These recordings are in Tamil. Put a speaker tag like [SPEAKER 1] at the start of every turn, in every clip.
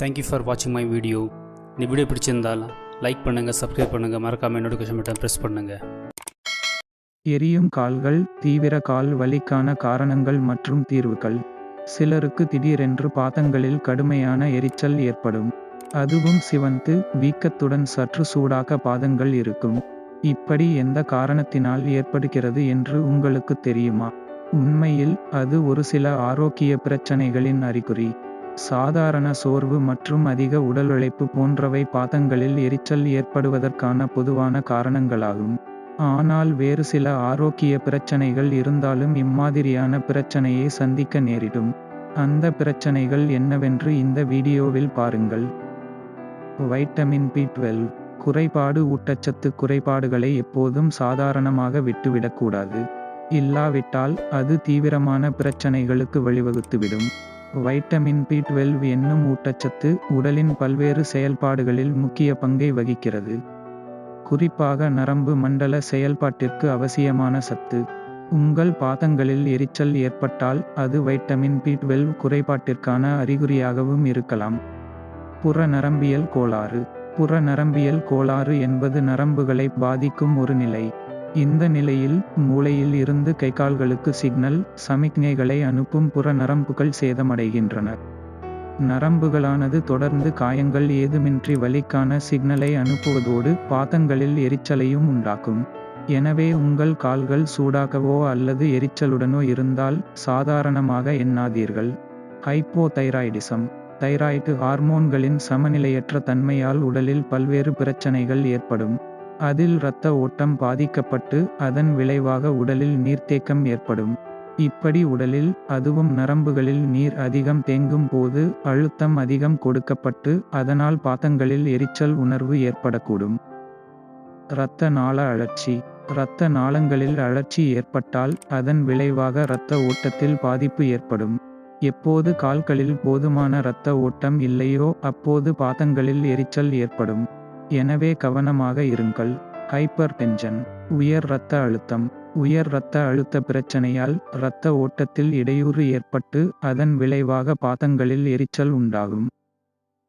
[SPEAKER 1] தேங்க்யூ ஃபார் வாட்சிங் மை வீடியோ இந்த வீடியோ பிடிச்சிருந்தால் லைக் பண்ணுங்கள் சப்ஸ்கிரைப் பண்ணுங்கள் மறக்காமல் நோட்டிஃபிகேஷன் பட்டன் ப்ரெஸ் பண்ணுங்கள்
[SPEAKER 2] எரியும் கால்கள் தீவிர கால் வலிக்கான காரணங்கள் மற்றும் தீர்வுகள். சிலருக்கு திடீரென்று பாதங்களில் கடுமையான எரிச்சல் ஏற்படும். அதுவும் சிவந்து வீக்கத்துடன் சற்று சூடாக பாதங்கள் இருக்கும். இப்படி எந்த காரணத்தினால் ஏற்படுகிறது என்று உங்களுக்கு தெரியுமா? உண்மையில் அது ஒரு சில ஆரோக்கிய பிரச்சனைகளின் அறிகுறி. சாதாரண சோர்வு மற்றும் அதிக உடல் உழைப்பு போன்றவை பாதங்களில் எரிச்சல் ஏற்படுவதற்கான பொதுவான காரணங்களாகும். ஆனால் வேறு சில ஆரோக்கிய பிரச்சனைகள் இருந்தாலும் இம்மாதிரியான பிரச்சனையை சந்திக்க நேரிடும். அந்த பிரச்சனைகள் என்னவென்று இந்த வீடியோவில் பாருங்கள். வைட்டமின் பி டுவெல் குறைபாடு ஊட்டச்சத்து குறைபாடுகளை எப்போதும் சாதாரணமாக விட்டுவிடக்கூடாது. இல்லாவிட்டால் அது தீவிரமான பிரச்சனைகளுக்கு வழிவகுத்துவிடும். வைட்டமின் பி டுவெல்வ் என்னும் ஊட்டச்சத்து உடலின் பல்வேறு செயல்பாடுகளில் முக்கிய பங்கை வகிக்கிறது. குறிப்பாக நரம்பு மண்டல செயல்பாட்டிற்கு அவசியமான சத்து. உங்கள் பாதங்களில் எரிச்சல் ஏற்பட்டால் அது வைட்டமின் பி டுவெல்வ் குறைபாட்டிற்கான அறிகுறியாகவும் இருக்கலாம். புற நரம்பியல் கோளாறு. புற நரம்பியல் கோளாறு என்பது நரம்புகளை பாதிக்கும் ஒரு நிலை. இந்த நிலையில் மூளையில் இருந்து கைகால்களுக்கு சிக்னல் சமிக்ஞைகளை அனுப்பும் புற நரம்புகள் சேதமடைகின்றன நரம்புகளானது தொடர்ந்து காயங்கள் ஏதுமின்றி வலிக்கான சிக்னலை அனுப்புவதோடு பாதங்களில் எரிச்சலையும் உண்டாக்கும். எனவே உங்கள் கால்கள் சூடாகவோ அல்லது எரிச்சலுடனோ இருந்தால் சாதாரணமாக எண்ணாதீர்கள். ஹைப்போதைராய்டிசம். தைராய்டு ஹார்மோன்களின் சமநிலையற்ற தன்மையால் உடலில் பல்வேறு பிரச்சனைகள் ஏற்படும். அதில் இரத்த ஓட்டம் பாதிக்கப்பட்டு அதன் விளைவாக உடலில் நீர்த்தேக்கம் ஏற்படும். இப்படி உடலில் அதுவும் நரம்புகளில் நீர் அதிகம் தேங்கும் போது அழுத்தம் அதிகம் கொடுக்கப்பட்டு அதனால் பாதங்களில் எரிச்சல் உணர்வு ஏற்படக்கூடும். இரத்த நாள அழற்சி. இரத்த நாளங்களில் அழற்சி ஏற்பட்டால் அதன் விளைவாக இரத்த ஓட்டத்தில் பாதிப்பு ஏற்படும். எப்போது கால்களில் போதுமான இரத்த ஓட்டம் இல்லையோ அப்போது பாதங்களில் எரிச்சல் ஏற்படும். எனவே கவனமாக இருங்கள். ஹைப்பர் டென்ஷன் உயர் இரத்த அழுத்தம். உயர் இரத்த அழுத்த பிரச்சனையால் இரத்த ஓட்டத்தில் இடையூறு ஏற்பட்டு அதன் விளைவாக பாதங்களில் எரிச்சல் உண்டாகும்.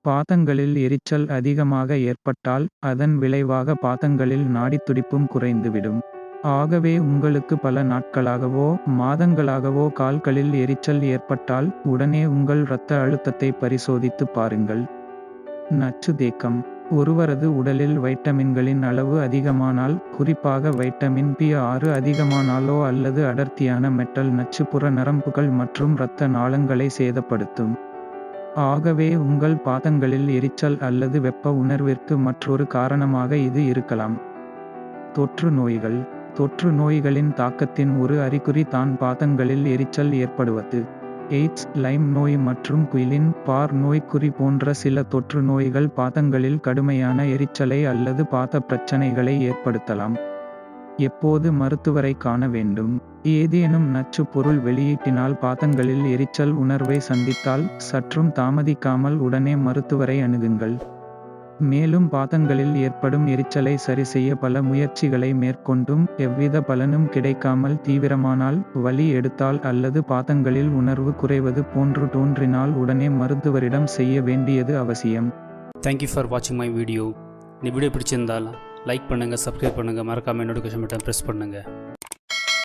[SPEAKER 2] பாதங்களில் எரிச்சல் அதிகமாக ஏற்பட்டால் அதன் விளைவாக பாதங்களில் நாடித்துடிப்பும் குறைந்துவிடும். ஆகவே உங்களுக்கு பல நாட்களாகவோ மாதங்களாகவோ கால்களில் எரிச்சல் ஏற்பட்டால் உடனே உங்கள் இரத்த அழுத்தத்தை பரிசோதித்து பாருங்கள். நச்சு தேக்கம் ஒருவரது உடலில் வைட்டமின்களின் அளவு அதிகமானால் குறிப்பாக வைட்டமின் பி ஆறு அதிகமானாலோ அல்லது அடர்த்தியான மெட்டல் நச்சுப்புற நரம்புகள் மற்றும் இரத்த நாளங்களை சேதப்படுத்தும். ஆகவே உங்கள் பாதங்களில் எரிச்சல் அல்லது வெப்ப உணர்விற்கு மற்றொரு காரணமாக இது இருக்கலாம். தொற்று நோய்கள். தொற்று நோய்களின் தாக்கத்தின் ஒரு அறிகுறி தான் பாதங்களில் எரிச்சல் ஏற்படுவது. எய்ட்ஸ் லைம் நோய் மற்றும் குயிலின் பார் நோய்க்குறி போன்ற சில தொற்று நோய்கள் பாதங்களில் கடுமையான எரிச்சலை அல்லது பாத பிரச்சனைகளை ஏற்படுத்தலாம். எப்போது மருத்துவரை காண வேண்டும்? ஏதேனும் நச்சு பொருள் வெளியீட்டினால் பாதங்களில் எரிச்சல் உணர்வை சந்தித்தால் சற்றும் தாமதிக்காமல் உடனே மருத்துவரை அணுகுங்கள். மேலும் பாதங்களில் ஏற்படும் எரிச்சலை சரிசெய்ய பல முயற்சிகளை மேற்கொண்டும் எவ்வித பலனும் கிடைக்காமல் தீவிரமானால் வலி எடுத்தால் அல்லது பாதங்களில் உணர்வு குறைவது போன்று தோன்றினால் உடனே மருத்துவரிடம் செய்ய வேண்டியது அவசியம்.
[SPEAKER 1] தேங்க்யூ ஃபார் வாட்சிங் மை வீடியோ இந்த வீடியோ பிடிச்சிருந்தால் லைக் பண்ணுங்கள் சப்ஸ்கிரைப் பண்ணுங்கள் மறக்காமல் நோட்டிஃபிகேஷன் பட்டன் ப்ரெஸ் பண்ணுங்கள்